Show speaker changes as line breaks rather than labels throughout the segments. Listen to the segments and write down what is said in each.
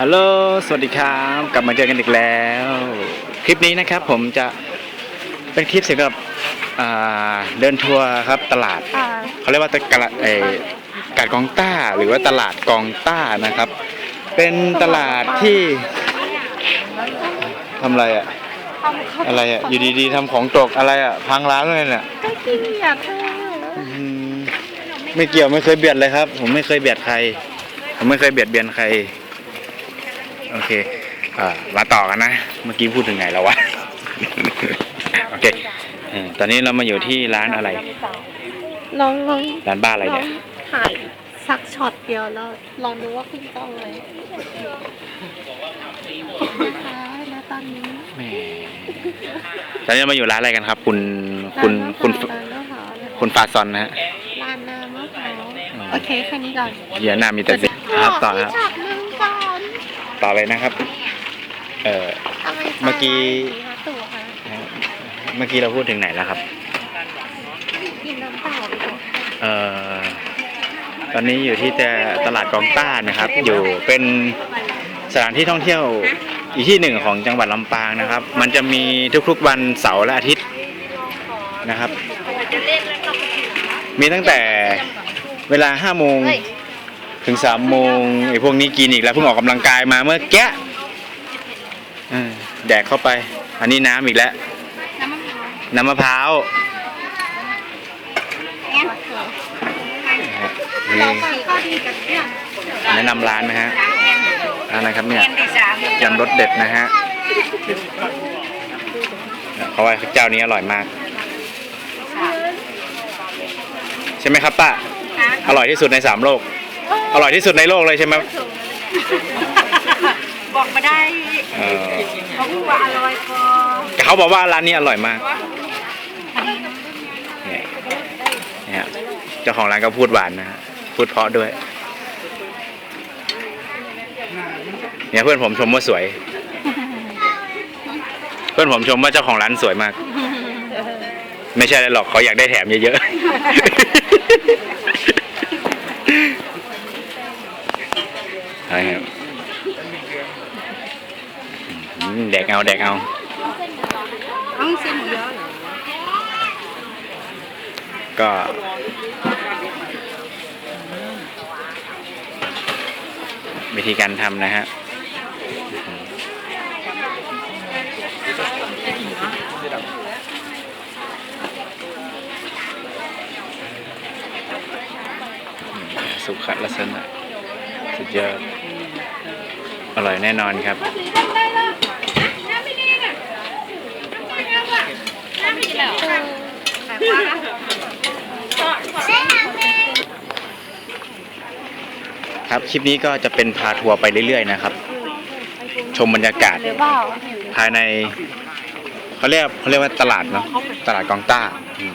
ฮัลโหล สวัสดีครับ กลับมาเจอกันอีกแล้ว คลิปนี้นะครับผมจะเป็นคลิปเกี่ยวกับอ่าเดินทัวร์ครับตลาด
ค่ะ
เขาเรียกว่าตลาดเออกาดกองต้าหรือว่าตลาดกองต้านะครับ เป็นตลาดที่ทำอะไรอะอะไรอะอยู่ดีๆทำของตกอะไรอะพังร้านเลยเนี่ย
ก็กินอยากเธอ
อืมไม่เกี่ยวไม่เคยเบียดเลยครับ ผมไม่เคยเบียดใคร ผมไม่เคยเบียดเบียนใคร โอเคอ่ามาต่อกันนะ เมื่อกี้พูดถึงไหนแล้ววะ โอเคเออตอนนี้เรามาอยู่ที่ร้านอะไร
ลองลอง
ร้านบ้าอะไร
ลอ
เนี่
ง
ย
ถ่ายสักช็อตเดียวแล้ว ลองดูว่าขึ้นกล้องไหมนะคะณตอนนี้
แหมตอนนี้เรามาอยู่ร้านอะไรกันครับ คุณคุณคุณ
ร้านมะพร้าวนะคะ
คุณฟาซอนนะฮะ
ร้านน้ำมะพร้าว
อืม
โอเคแค่นี้ก่อน
เยียหน้ามีแต่เด็กครับต่อครับ
ช็อตหนึงก่อน
ต่อเลยนะครับ เออ
ทำไม
เมื่อกี้
ใช้ร้านนี้คะตู่คะ
เมื่อกี้เราพูดถึงไหนแล้วครับ
กินน้ำเปล่าดีกว่า
เอ่อตอนนี้อยู่ที่แต่ตลาดกองต้านะครับ อยู่เป็นสถานที่ท่องเที่ยวอีกที่หนึ่งของจังหวัดลำปางนะครับ มันจะมีทุกๆวันเสาร์และอาทิตย์นะครับ มีตั้งแต่เวลาห้าโมง ถึงสามโมงไอ้พวกนี้กินอีกแล้วเพิ่งออกกำลังกายมาเมื่อแกะเออแดกเข้าไป อันนี้น้ำอีกแล้ว
น้ำมะพร้าว
น้ำมะพร้าว
เราไปก็ดีกันเนี่ย
แนะนำร้านนะฮะร้านอะไรครับเนี่ยยำรสเด็ดนะฮะเพราะว่าเจ้านี้อร่อยมาก ใช่ไหมครับป้าอร่อยที่สุดในสามโลก อร่อยที่สุดในโลกเลยใช่ไหม
บอกมาได้
เออ
เขาพูดว่าอร่อยพอ
แต่เขาบอกว่าร้านนี้อร่อยมากเนี่ยเนี่ยเจ้าของร้านก็พูดหวานนะฮะพูดเพราะด้วย เนี่ยเพื่อนผมชมว่าสวย เพื่อนผมชมว่าเจ้าของร้านสวยมาก ไม่ใช่อะไรหรอกเขาอยากได้แถมเยอะๆ อะไรครับอืมแดกเอาแดกเอา
ต้องเส้นหมูยอเหรอ
ก็วิธีการทำนะฮะสุขลักษณะสุดยอด อร่อยแน่นอนครับ ครับคลิปนี้ก็จะเป็นพาทัวร์ไปเรื่อยๆนะครับ ชมบรรยากาศ ภายในเขาเรียกเขาเรียกว่าตลาดเนาะตลาดกองต้าอืม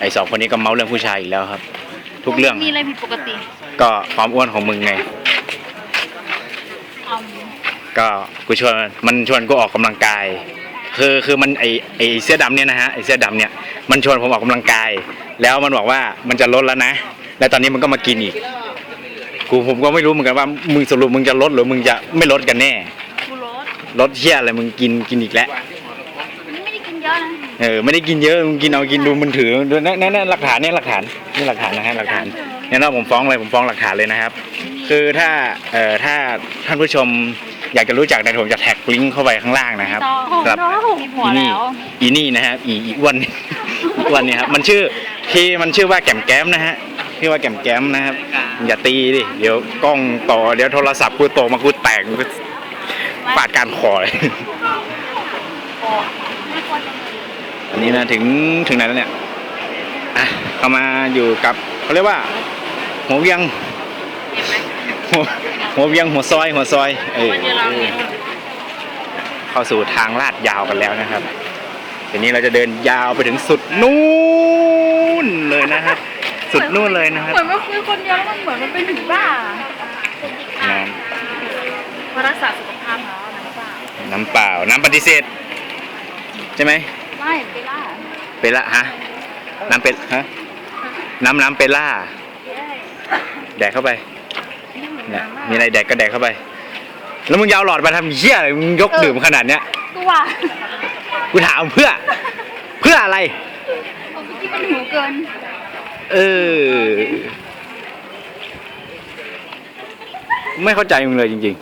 ไอสองคนนี้ก็เมาเรื่องผู้ชายอีกแล้วครับ ทุกเรื่อง
มีอะไรผิดปกติ
ก็ความอ้วนของมึงไง ก็กูชวนมันชวนกูออกกำลังกาย คือคือมันไอไอเสื้อดำเนี่ยนะฮะไอเสื้อดำเนี่ยมันชวนผมออกกำลังกาย แล้วมันบอกว่ามันจะลดแล้วนะ แล้วตอนนี้มันก็มากินอีก กูผมก็ไม่รู้เหมือนกันว่ามึงสรุปมึงจะลดหรือมึงจะไม่ลดกันแน่
กูรส
ลดเที่ยอะไรมึงกินกินอีกแล้ว
มันไม่ได้กินเยอะนะ
เออไม่ได้กินเยอะมึงกินเอากินดูมันถือดูนั่นนั่นนั่นหลักฐานเนี่ยหลักฐานนี่หลักฐานนะฮะหลักฐาน เนี่ยนะผมฟ้องเลยผมฟ้องหลักฐานเลยนะครับ คือถ้าเอ่อถ้าท่านผู้ชมอยากจะรู้จักเนยผมจะแท็กลิงก์เข้าไปข้างล่างนะครับครับ
มีหัว
อีนี่
แล้ว
อีนี่นะครับอีอีอ้วนอ้วนเนี่ยครับมันชื่อที่มันชื่อว่าแก้มแก้มนะฮะชื่อว่าแก้มแก้มนะครับ อย่าตีดิเดี๋ยวกล้องต่อเดี๋ยวโทรศัพท์กูตกมากูแตกกูปาดการคอเลย อันนี้นะถึงถึงไหนแล้วเนี่ยอะเข้ามาอยู่กับเขาเรียกว่า หัวเวียงหัวหัวเวียงหัวซอย หัวซอยเออเข้าสู่ทางลาดยาวกันแล้วนะครับทีนี้เราจะเดินยาวไปถึงสุดนู่นเลยนะครับสุดนู่นเลยนะครับ
เหมือนว่าคุยคนเดียวแล้วมันเหมือนมันเป็นถึงบ้า
น้
เพราะรักษาสุขภาพเนาะน้ำเปล่าำ
น้ำเปล่าน้ำปฏิเสธ ใช่ไหม
ไม่เบลล่า
เปล่าฮะน้ำเป็ดฮะน้ำน้ำเปล่า แดกเข้าไป
นี่เหมือน
เนี่ย
น้ำมาก
มีอะไรแดกก็แดกเข้าไป แล้วมึงยาวหลอดมาทำเหี้ยอะไรมึงยกดื่มขนาดเนี้ย
ก็ว่า
กูถามเพื่อ เพื่ออะไร
ผมคิดมันหิวเกิน
เออ ไม่เข้าใจมึงเลยจริง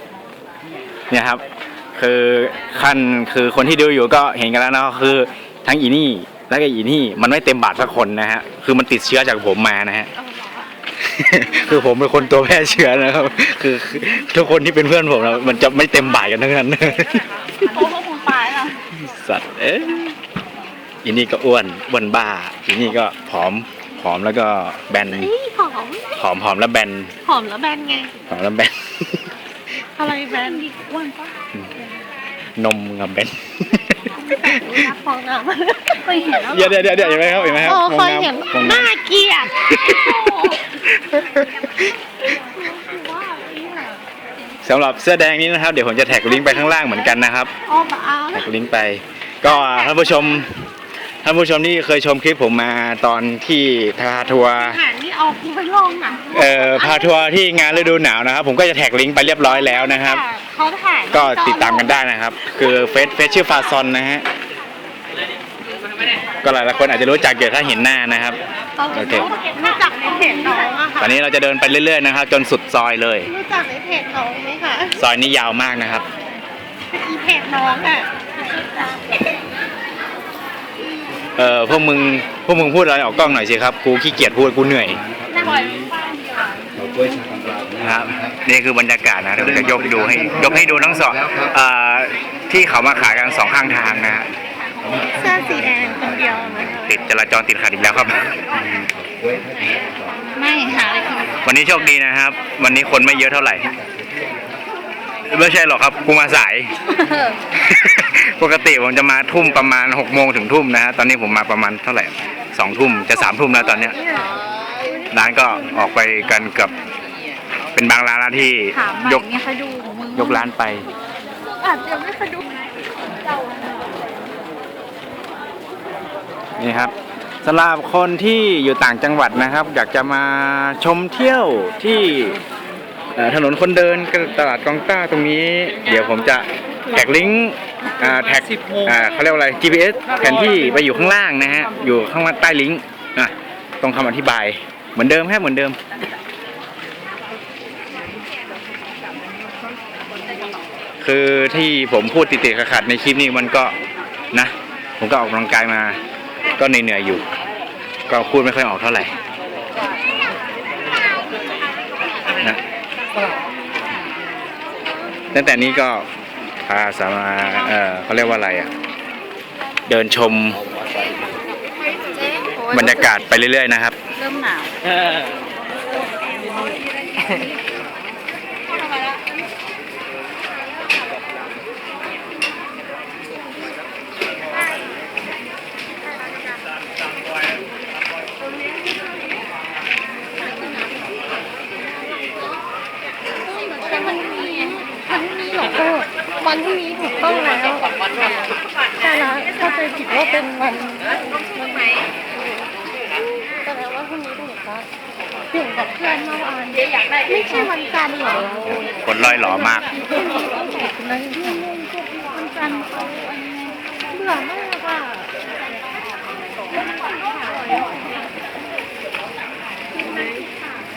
ๆ เนี่ยครับ คือคันคือคนที่ดูอยู่ก็เห็นกันแล้วนะคือ ทั้งอีนี่ แล้วก็อีนี่ มันไม่เต็มบาทสักคนนะฮะ คือมันติดเชื้อจากผมมานะฮะ คือผมเป็นคนตัวแพร่เชื้อนะครับคือคือทุกคนที่เป็นเพื่อนผมนะมันจะไม่เต็มบาทกันทั้งนั้น
โอ้พวกมึงตายแล้ว
สัตว์เอ๊ะอีนี่ก็อ้วนอ้วนบ้าอีนี่ก็ผอมผอมแล้วก็แบน
นี่หอม
ผอมผอมแล้วแบน
หอมแล้วแบนไง
ผอมแล้วแบน
อะไรแบน
อ้วนปะ
นมมึงอะแบน
รักฟองน้ำ
เคยเห็นแล้ว
เดี๋ยวเดี๋ยวเดี๋ยวเดี๋ยวเห็นไหมครับเห็นไหมครับ
โอ้
มอง
เคยเห็น
มอง
น่าเกลียด
สำหรับเสื้อแดงนี้นะครับ เดี๋ยวผมจะแท็กลิงก์ไปข้างล่างเหมือนกันนะครับ
อ๋อมาเอา
แท็กลิงก์ไป ก็ท่านผู้ชม ท่านผู้ชมที่เคยชมคลิปผมมาตอนที่พาทัวร์
อาหารนี่เอากูไปลงอะ
เอ่อพาทัวร์ที่งานฤดูหนาวนะครับ ผมก็จะแท็กลิงก์ไปเรียบร้อยแล้วนะครับ
เขาถ่าย
ก็ติดตามกันได้นะครับ คือเฟซเฟซชื่อฟาซอนนะฮะก็หลายๆคนอาจจะรู้จักเดี๋ยวถ้าเห็นหน้านะครับโอเค
รู้จักในเพจน้องอะค่ะ
ตอนนี้เราจะเดินไปเรื่อยๆนะครับ จนสุดซอยเลย
รู้จักในเพจน้องไหมคะ
ซอยนี้ยาวมากนะครับ
อีเพจน้องอะ
เออพวกมึงพวกมึงพูดอะไรออกกล้องหน่อยสิครับกูขี้เกียจพูดกูเหนื่อย
ปล่อย
นะครับ นี่คือบรรยากาศนะเดี๋ยวผมจะยกดูให้ยกให้ดูทั้งสองเอ่อที่เขามาขายกันสองข้างทางนะฮะ
เสื้อสีแดงคนเดียวนะคะ
ติดจราจรติดขัดอีกแล้วครับ
ไม่หาอะไรกิน
วันนี้โชคดีนะครับ วันนี้คนไม่เยอะเท่าไหร่ ไม่ใช่หรอกครับกูมาสาย ปกติผมจะมาทุ่มประมาณหกโมงถึงทุ่มนะฮะตอนนี้ผมมาประมาณเท่าไหร่สองทุ่มจะสามทุ่มแล้วตอนเนี้ยร้านก็ออกไปกันเกือบ เป็นบางร้านแล้วที่
ถามใหม่
ยก
เนี่ยใครดูของมึง
ยกร้านไป
อาจจะไม่เคยดู
นี่ครับสำหรับคนที่อยู่ต่างจังหวัดนะครับ อยากจะมาชมเที่ยวที่เอ่อถนนคนเดินตลาดกองต้าตรงนี้ เดี๋ยวผมจะแท็กลิงก์อ่าแท็กอ่าเขาเรียกว่าอะไร GPS แผนที่ไปอยู่ข้างล่างนะฮะ อยู่ข้างล่างใต้ลิงก์อะตรงคำอธิบายเหมือนเดิมแค่เหมือนเดิม คือที่ผมพูดติดๆขัดๆในคลิปนี้มันก็นะ ผมก็ออกกำลังกายมา ก็เหนื่อยๆอยู่ ก็พูดไม่ค่อยออกเท่าไหร่นะตั้งแต่นี้ก็พาสามาเออเขาเรียกว่าอะไรอะ เดินชมบรรยากาศไปเรื่อยๆนะครับ
เริ่มหนาว
แต่มันมีมันมีเหรอเออ วันที่นี้ถูกต้องแล้วแต่ละเข้าใจผิดว่าเป็นวันวันไหนแต่แล้วว่าพรุ่งนี้ถูกปะเปลี่ยนกับเพื่อนเมื่อวานไม่ใช่วันจันทร์หรอ
คนลอยหล่อมาก
นั่นที่มุ่งทุกวันจันทร์เขาเบื่อมากอะ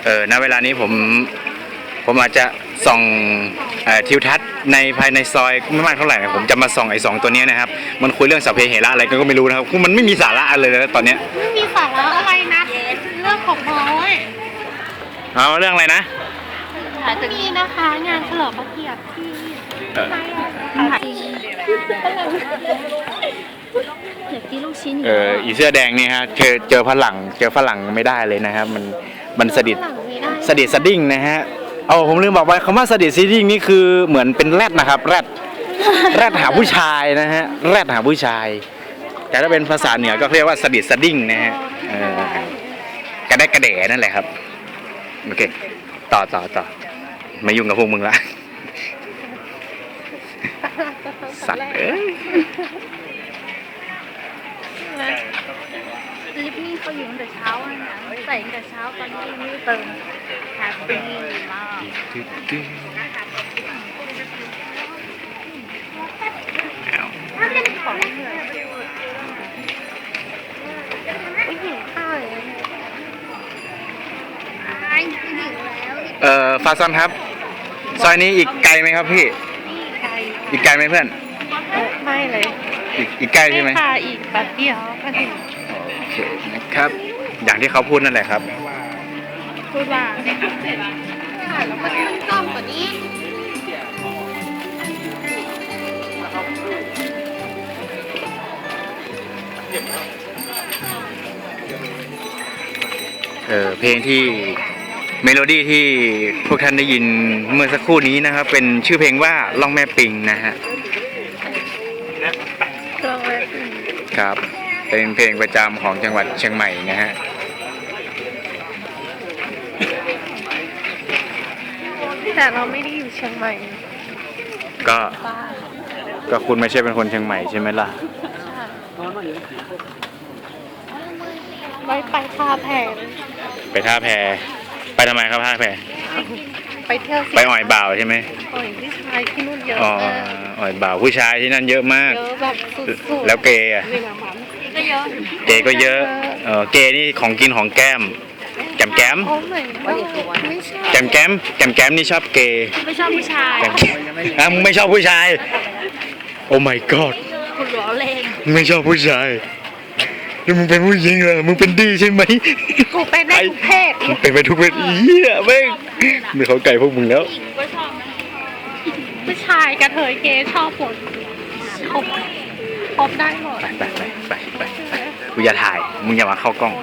เออณเวลานี้ผม ผมอาจจะส่องทิวทัศน์ ในภายในซอยไม่มากเท่าไหร่นะผมจะมาส่องไอ้สองตัวเนี้ยนะครับ มันคุยเรื่องสัพเพเหระอะไรกันก็ไม่รู้นะครับคือมันไม่มีสาระอะไรเลยนะตอนเนี้ย
ไม่มีสาระอะไรนะ เรื่องของน้อย
เอาเรื่องอะไรนะ
มีนะคะงานเฉลิมพระเกียรติที่
เออ
อยากกินลูกชิ้น
เอออีเสื้อแดงนี่ฮะเจอเจอฝรั่งเจอฝรั่งไม่ได้เลยนะครับ มันมันสดิด
หลังไม่ได้
สดิดสดิ้งนะฮะ เอาผมลืมบอกไปคำว่าสดิดสดิ้งนี่คือเหมือนเป็นแรดนะครับแรดแรดหาผู้ชายนะฮะแรดหาผู้ชาย แต่ถ้าเป็นภาษาเหนือก็เรียกว่าสดิดสดิ้งนะฮะเออกระได้กระเดะนั่นแหละครับโอเคต่อต่อต่อไม่ยุ่งกับพวกมึงละสัตว์เอ้ย
ลิปนี่เขาอยู่ตั้งแต่เช้าอะนะใส่ตั้งแต่เช้าตอนนี้ยังไม่ได้เติมแฮปปี้มาก
ตึ๊ดตึ๊ดเอา
ของเหนื่อยอุ้ยหิวข้าวเลย
เอ่อฟาซอนครับ ซอยนี้อีกไกลไหมครับพี่
ไกล
อีกไกลไหมเพื่อน
ไม่เลย
อีกอีกไกลใช่ไหม
ค่ะอีกแป๊บเดียวก็ถึง
โอเค นะครับ อย่างที่เขาพูดนั่นแหละครับ
พูดว่าค่ะแล้วมันขึ้นกล้องกว่านี้
เออเพลงที่เมโลดี้ที่พวกท่านได้ยินเมื่อสักครู่นี้นะครับ เป็นชื่อเพลงว่าล่องแม่ปิงนะฮะ
เครื่องแรก
ครับ เป็นเพลงประจำของจังหวัดเชียงใหม่นะฮะ
แต่เราไม่ได้อยู่เชียงใหม่
ก็
บ้าน
ก็คุณไม่ใช่เป็นคนเชียงใหม่ใช่ไหมล่ะ
ไว้ไปท่าแพ
ไปท่าแพไปทำไมครับท่าแพ
ไปเที่ยวสิ
ไปอ่อยบ่าวใช่ไหม
อ่อยพี่ชายที่นู่นเยอะ
อ๋อ
มาก
อ่อยบ่าวผู้ชายที่นั่นเยอะมาก
เยอะแบบสุดๆ
แล้วเกย์อะ
เวลามัน ก็เยอะ
เกย์ก็เยอะเออเกย์นี่ของกินของแก้ม แก้มแก้ม
โอ้ไม่ไม่ใช่
แก้มแก้มแก้มแก้มนี่ชอบเกย์
ไม่ชอบผู้ชาย
แก้มแก้มอะมึงไม่ชอบผู้ชาย โอ้ my god
คุณล้อเล่น
มึงไม่ชอบผู้ชายแล้วมึงเป็นผู้หญิงเหรอมึงเป็นดีใช่ไหม
กูไปได้ทุกเพศ
มึงเป็นไปทุกเพศเหี้ยแม่งไม่เขาไก่พวกมึงแล้ว
ก็ชอบนะ
ผู้ชายกระเทยเกย์ชอบหมดครบครบได้หมด
ไปไป ไปไปไปกูอย่าถ่าย มึงอย่ามาเข้ากล้อง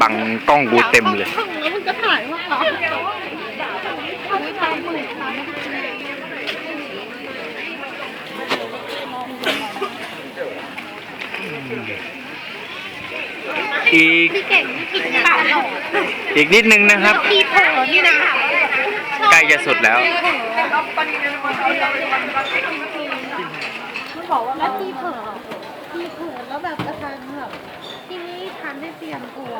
บังกล้องกูเต็มเลย
แล้วมึงจะถ่ายว่าเหรออี
ก
พี่เก่งพี่ผิดงานตลอด
อีกนิดนึงนะครับ
พี่เผลอนี่นะ
ใกล้จะสุดแล้ว
บอกว่าแล้วพี่เผลอพี่เผลอแล้วแบบกระทันแบบที่ไม่ทันได้ เตรียมตัว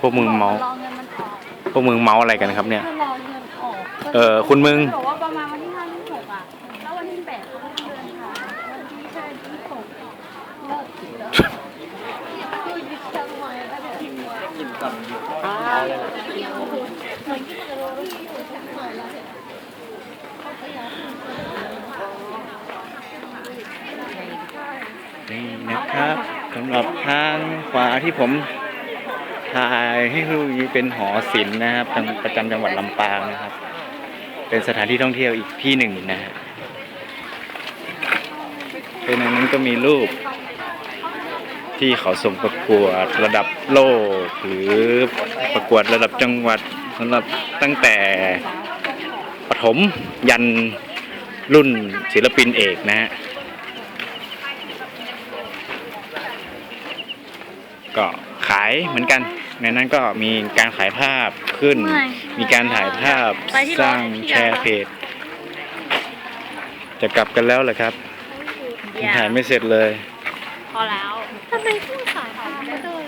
พวกมึงเมา
รอเงินมันออก
พวกมึงเมาอะไรกันครับเนี่ย
เพื่อรอเงินออก
เออคุณมึง
บอกว่าประมาณวันที่ห้าที่หกอะแล้ววันที่แปดเขาก็เดินทาง
วันที่ใช่ที่ส่งเลิกกินแล้วคือยึดเชียงใหม่แล้วเนี่ยกินก่อนเหมือนที่เราที่อยู่เชียงใหม่แล้วเนี่ยเขาก็ย้ายไปเชียงใหม่
นี่นะครับสำหรับทางขวาที่ผม ถ่ายให้รู้เป็นหอศิลป์นะครับจังประจำจังหวัดลำปางนะครับ เป็นสถานที่ท่องเที่ยวอีกที่หนึ่งนะฮะเป็นอันนั้นก็มีรูป ที่เขาส่งประกวดระดับโลก หรือประกวดระดับจังหวัดสำหรับตั้งแต่ประถมยันรุ่นศิลปินเอกนะฮะ ก็ขายเหมือนกัน ในนั้นก็มีการขายภาพขึ้น มีการถ่ายภาพสร้างแชร์เพจจะกลับกันแล้วเหรอครับยังถ่ายไม่เสร็จเลย
พอแล้ว
ทำไมผู้สายฟ้าไม่เดิน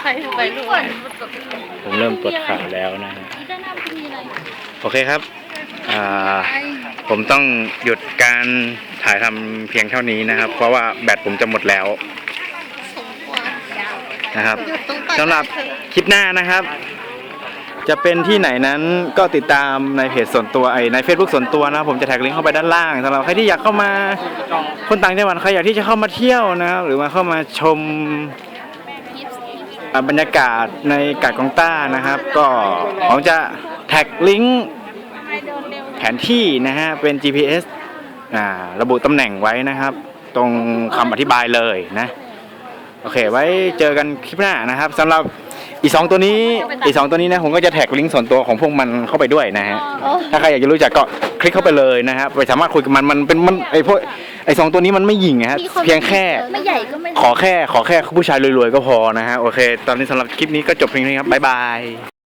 ใครไปด้วย
ผมเริ่มปวดขาแล้วนะฮะ
ที่ด้านหน้ามันมีอะไร
โอเคครับอ่าผมต้องหยุดการ ถ่ายทำเพียงเท่านี้นะครับ เพราะว่าแบตผมจะหมดแล้วนะครับ
หยุดตรงปาก
สำหรับคลิปหน้านะครับ จะเป็นที่ไหนนั้นก็ติดตามในเพจส่วนตัวไอใน Facebook ส่วนตัวนะครับผมจะแท็กลิงก์เข้าไปด้านล่างสำหรับใครที่อยากเข้ามาคนต่างจังหวัดใครอยากที่จะเข้ามาเที่ยวนะครับหรือมาเข้ามาชมบรรยากาศในกาดกองต้านะครับ ก็ผมจะแท็กลิงก์แผนที่นะฮะเป็น GPS อ่า ระบุตำแหน่งไว้นะครับ ตรงคำอธิบายเลยนะ โอเค ไว้เจอกันคลิปหน้านะครับสำหรับอีสองตัวนี้อีสองตัวนี้นะผมก็จะแท็กลิงก์ส่วนตัวของพวกมันเข้าไปด้วยนะฮะถ้าใครอยากจะรู้จักก็คลิกเข้าไปเลยนะครับไปสามารถคุยกับมันมันเป็นมันไอพวกไอสองตัวนี้มันไม่หยิงนะฮะเพียงแค่
ไม่ใหญ่ก็ไม่
ขอแค่ขอแค่ผู้ชายรวยๆก็พอนะฮะโอเค ตอนนี้สำหรับคลิปนี้ก็จบเพียงเท่านี้ครับบ๊ายบาย